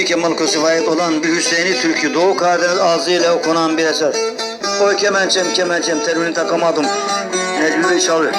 Veli Kemal Kosif'e ait olan bir Hüseyin'i türkü Doğu Karadeniz ağzıyla okunan bir eser. Oy kemençem kemençem telini takamadım. Necmi çalıyor.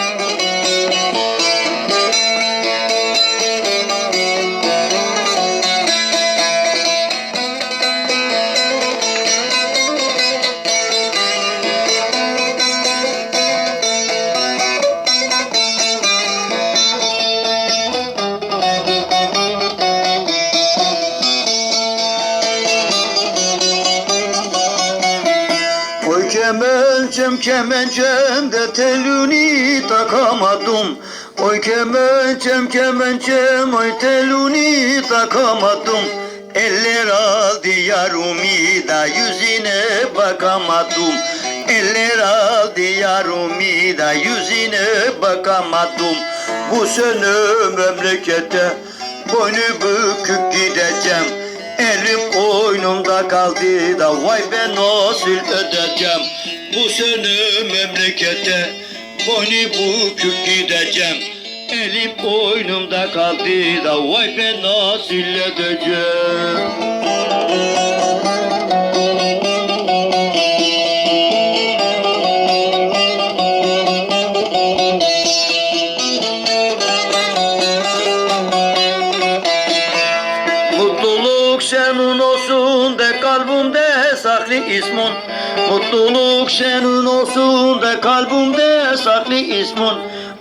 Oy kemençem kemençem de teluni takamadım. Oy kemençem kemençem oy teluni takamadım. Eller aldı yarumi da yüzüne bakamadım. Eller aldı yarumi da yüzüne bakamadım. Bu sene memlekete boynu bükük gideceğim. Elim koynumda kaldı da vay ben nasıl ödeyeceğim? Bu sene memlekete boynu bükük gideceğim. Elim koynumda kaldı da vay ben nasıl ödeyeceğim Senin olsun de kalbimde saklı ismin Mutluluk senin olsun de kalbimde saklı ismin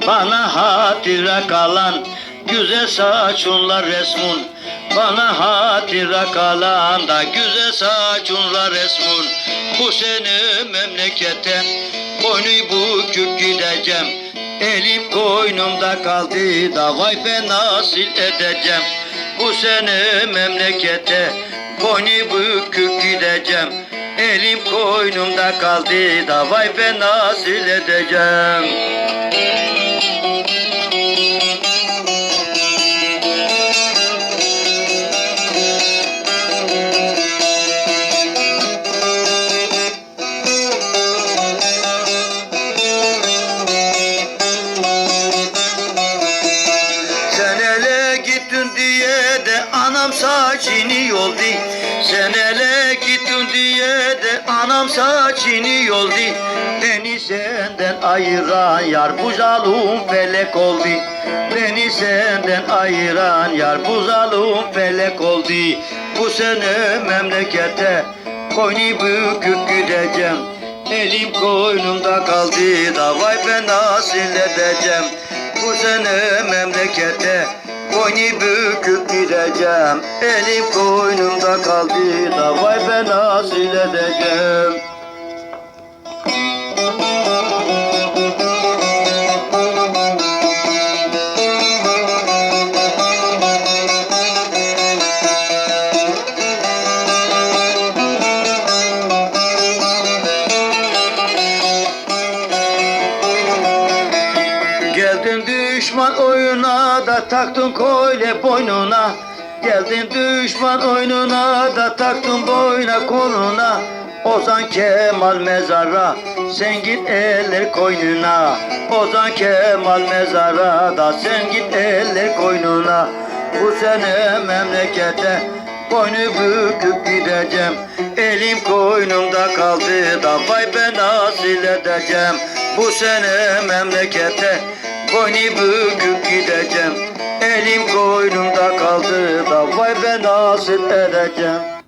Bana hatıra kalan güzel saçınla resmin Bana hatıra kalan da güzel saçınla resmin Bu sene memlekete boynu bükük gideceğim. Elim koynumda kaldı da vay ben nasıl edeceğim bu sene memlekete boynu bükük gideceğim. Elim koynumda kaldı da vay ben nasıl edeceğim anam saçını yoldu Sen ele gittin diye de anam saçını yoldu Beni senden ayıran yar bu zalim felek oldu. Beni senden ayıran yar bu zalim felek oldu. Bu sene memlekete koynu bükük gideceğim. Elim koynumda kaldı da vay ben nasıl edeceğim. Bu sene memlekete boynu bükük gideceğim. Elim koynumda kaldı da vay ben nasıl edeceğim düşman oyuna da taktın kolye boynuna. Geldin düşman oyununa da taktın boyna koluna. Ozan Kemal mezara sen git eller koynuna. Ozan Kemal mezara da sen git eller koynuna. Bu sene memlekete boynu büküp gideceğim. Elim koynumda kaldı da vay ben nasıl edeceğim Bu sene memlekete boynu büküp gideceğim. Elim koynumda kaldı da vay ben nasıl edeceğim